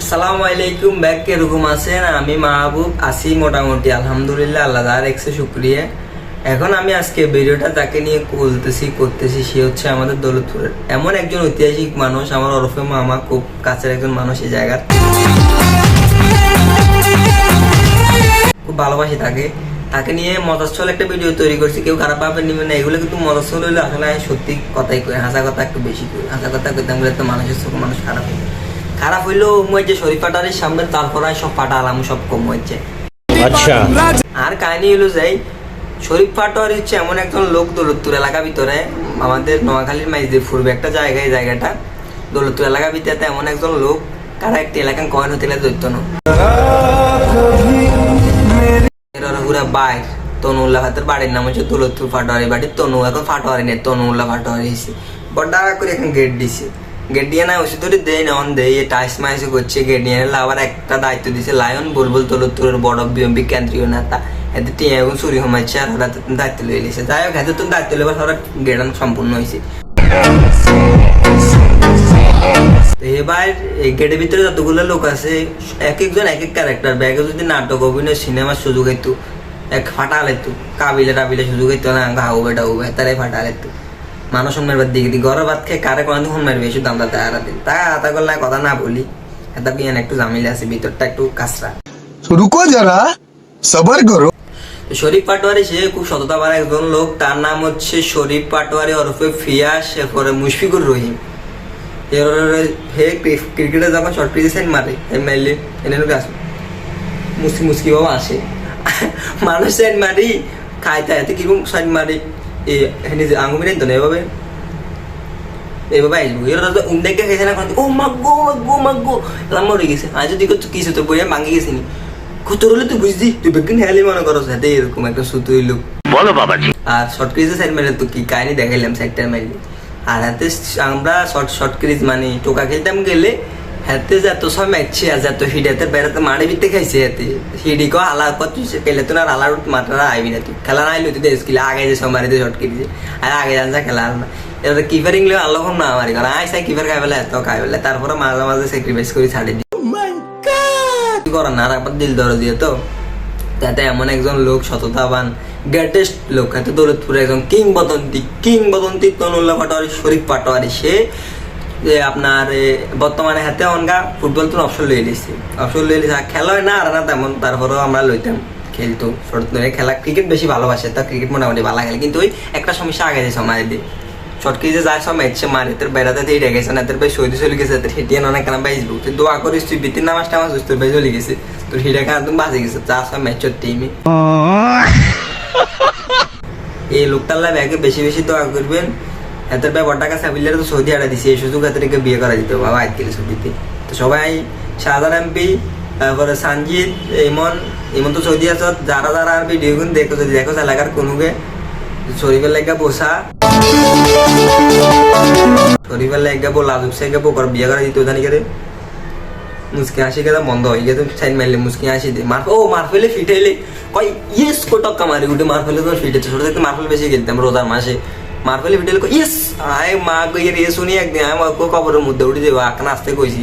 আসসালামু আলাইকুম ব্যাগ কীরকম আছেন? আমি মাহবুব, আছি মোটামুটি, আলহামদুলিল্লাহ, আল্লাহ একশো এখন আমি আজকে ভিডিওটা যাকে নিয়ে বলতেছি করতেছি, সে হচ্ছে আমাদের দৌলতপুরের এমন একজন ঐতিহাসিক মানুষ, আমার ওরফে মামা, খুব কাছের একজন মানুষ এই জায়গার। খুব ভালোবাসি তাকে। তাকে নিয়ে মজাচ্ছল একটা ভিডিও তৈরি করছি, কেউ খারাপ ভাবে নিবে না, এগুলো কিন্তু মজাচ্ছল হলে আসলে সত্যি কথাই কই, হাসা কথা একটু বেশি করি হাসা কথা কইতাম বলে তো মানুষের চোখে মানুষ খারাপ হয়ে। খারাপ হইল মই যে সামনে তারপর সামনে সব পাটা আলাম সব কম হয়েছে। আচ্ছা। আর কাহিনী হলো যাই শরীফ পাটোয়ারি হচ্ছে এমন একজন লোক দৌলতপুর এলাকা ভিতরে আমাদের নোয়াখালীর মাইজদের পূর্বে একটা জায়গায় জায়গাটা। দৌলতপুর এলাকা ভিতরে এমন একজন লোক কারা একটি এলাকা কয়েন হতে দৈত্য নুরা বাইর তনুল্লাহ হাতের বাড়ির নাম হচ্ছে দৌলতপুর ফাটোয়ারি বাড়ি তনু এখন ফাটোয়ারি নেই তনুল্লাহ ফাটোয়ারি হয়েছে বড় করে এখন গেট দিছে। দিয়ে ওষুধ দেয় না অন দেয় টাইস মাইস করছে। এনে আবার একটা দায়িত্ব দিছে, লায়ন, বুলবুল দৌলতপুরের বড়, বিএমপি, কেন্দ্রীয় নেতা। এতে টিয়া এবং চুরি হমাইছে আর ওরা দায়িত্ব লয়ে নিছে। যাই হোক হাতে তো দায়িত্ব লেবার ওরা গেট সম্পূর্ণ হয়েছে এবার এই গেটের ভিতরে যতগুলো লোক আছে এক একজন এক এক ক্যারেক্টার ব্যাগে যদি নাটক, অভিনয়, সিনেমার সুযোগ হইতো, এক ফাটাল হইতো কাবিলে টাবিলে সুযোগ হইতো না গাও বেটা ও তারাই ফাটাল হইতো। মানুষ মারবার দিকে দিই গরম ভাত খেয়ে কারে কোনো দিন মারবে? শুধু আমরা তাহারা দিই। তা আতা করলে কথা না বলি এটা বিয়ান একটু জামিলে আছে ভিতরটা একটু কাঁচরা। রুকো যারা সবার করো শরীফ পাটোয়ারি সে খুব সততাবার একজন লোক তার নাম হচ্ছে শরীফ পাটোয়ারি ওরফে ফিয়াস এরপরে মুশফিকুর রহিম। হে ক্রিকেটে যখন শর্ট পিচে মারে এম মারলে এনে লোক আসে। মুসকি মুসকি বাবা আসে। মানুষ সেন্ট মারি খাইতে খাইতে কীরকম সাইড মারি। এই তো বইয়া ভাঙি গেছে নি। কত রলে তুই বুঝদি মনে করো সাথে আর শর্ট সাইড মেরে তো কি কাহিনী দেখাইলাম সাইডটা মেরে। আর হাতে আমরা শর্ট শর্ট ক্রিজ মানে টোকা খেলতাম গেলে হাতে যত সব ম্যাচছে আর যত হিডাতে বেড়াতে মারে বিতে খাইছে হাতে। হিডি কো হালা কত খেলে তো মাঠরা আইবি না তুই। খেলা দেশ কিলে আগে যে শর্ট আর আগে খেলা না। এবার কিপারিং লে আল্লাহ না আমারি কারণ আইসাই কিপার খাই ফেলে এত খাই ফেলে তারপরে মাঝে মাঝে স্যাক্রিফাইস করে ছাড়ি দিই করার না আর দিল দর দিয়ে তো। তাতে এমন একজন লোক সততাবান গ্রেটেস্ট লোক। হাতে দৌলতপুরে একজন কিংবদন্তি কিংবদন্তি তনুল্লাহ পাটোয়ারি শরীফ পাটোয়ারি সে যে আপনার বর্তমানে হাতে অনগা ফুটবল তো লয়ে নিচ্ছে অবসর লয়ে নিচ্ছে আর খেলা হয় না আর না তেমন তারপরেও আমরা লইতাম খেলতো। ছোট থেকে খেলা ক্রিকেট বেশি ভালোবাসে তা ক্রিকেট মোটামুটি ভালো খেলে কিন্তু ওই একটা সমস্যা আগে যে সময় দিয়ে শর্ট ক্রিজে যায় সব ম্যাচে মারে তোর বেড়াতে দিয়ে রেখেছে না তোর ভাই সৌদি চলে গেছে তোর হেঁটিয়ে অনেক কেন বাইসবো তুই দোয়া করিস তুই বিতির নামাজটা আমার তোর ভাই চলে গেছে তোর হিডে কেন তুমি বাজে গেছে যা সব ম্যাচের টিমে এই লোকটাল্লা ব্যাগে বেশি বেশি দোয়া করবেন হাতের ভাই বড় টাকা সাবিলের তো সৌদি দিছে, এই সুযোগ রেখে বিয়ে করা দিতে বাবা সৌদিতে তো সবাই এমপি, তারপরে ইমন ইমন তো সৌদি আছে যারা যারা আর দেখো, যদি দেখো এলাকার শরীফের বসা। শরীফের গেবো বিয়ে করা জানি মুসকি হাসি কেদা বন্ধ হয়ে গেছে সাইড মারলে মুসকি হাসি দে মার ও মার ফেলে কই ইয়েস কো টক্কা মারি উঠে মার ফেলে তো ফিটেছে ছোট থেকে মার ফেলে বেশি খেলতাম রোজার মাসে। মার ভিডিও ফিটাইলে ইয়েস আয় মা কই এর ইয়ে শুনি একদিন। আমি কবরের মধ্যে উঠে যাব। আকান আসতে কইছি।